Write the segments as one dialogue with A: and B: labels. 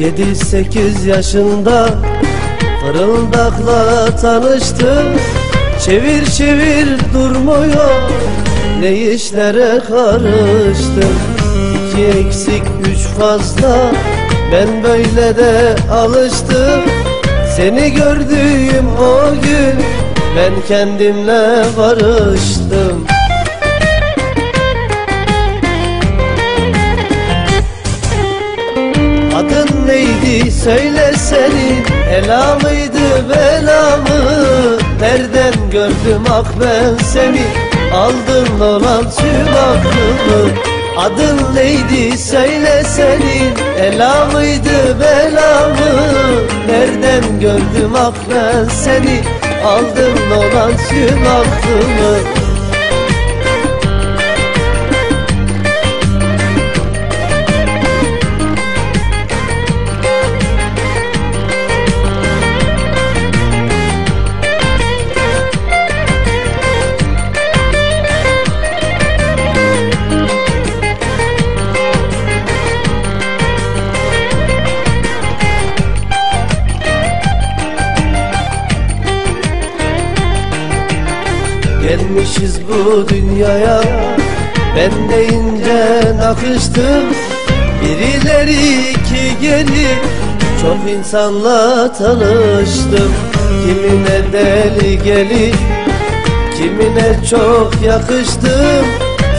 A: Yedi sekiz yaşında Fırıldakla tanıştım. Çevir çevir durmuyor Ne işlere karıştım. İki eksik üç fazla Ben böyle de alıştım. Seni gördüğüm o gün Ben kendimle barıştım söyle senin Ela mıydı bela mı? Nereden gördüm ak ben seni? Aldın olan tüm aklımı. Adın neydi söyle senin Ela mıydı bela mı? Nereden gördüm ak ben seni? Aldın olan tüm aklımı Gelmişiz bu dünyaya. Ben deyince nakıştım. Birileri ki gelir Çok insanla tanıştım. Kimine deli gelir Kimine çok yakıştım.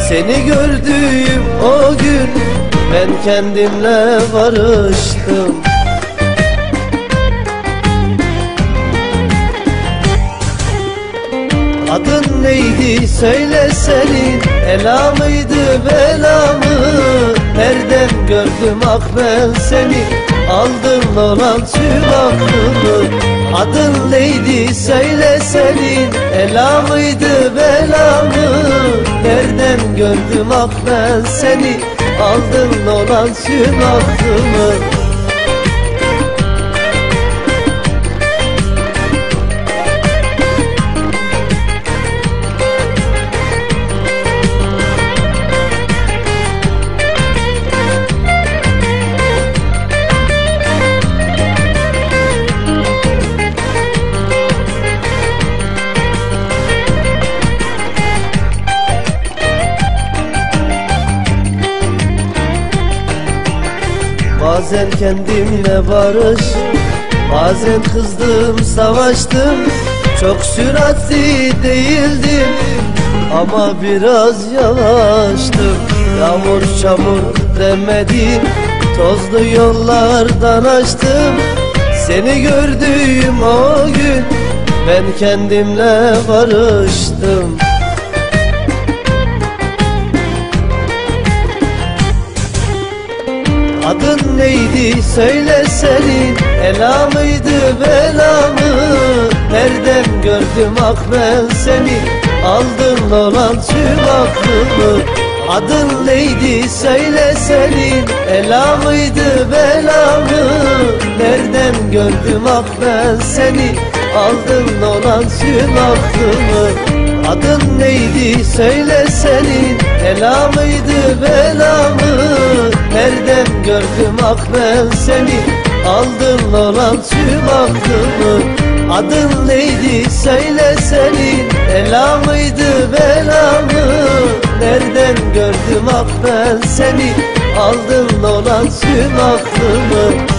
A: Seni gördüğüm o gün Ben kendimle barıştım Adın neydi söyle senin Ela mıydı bela mı? Nereden gördüm ak ben seni? Aldın olan aklımı. Adın neydi söyle senin Ela mıydı bela mı? Nereden gördüm ak ben seni? Aldın olan tüm Bazen kendimle barış Bazen kızdım savaştım. Çok süratli değildim Ama biraz yavaştım. Yağmur çamur demedim Tozlu yollardan açtım. Seni gördüğüm o gün Ben kendimle barıştım Neydi söyle senin Ela mıydı bela Nereden gördüm ak ben seni? Aldın olan tüm aklımı. Adın neydi söyle senin Ela mıydı bela Nereden gördüm ak ben seni? Aldın olan tüm aklımı Adın neydi? Söyle senin. Ela mıydı bela mı? Nereden gördüm ak ben seni? Aldın olan tüm aklımı. Adın neydi? Söyle senin. Ela mıydı bela mı? Nereden gördüm ak ben seni? Aldın olan tüm aklımı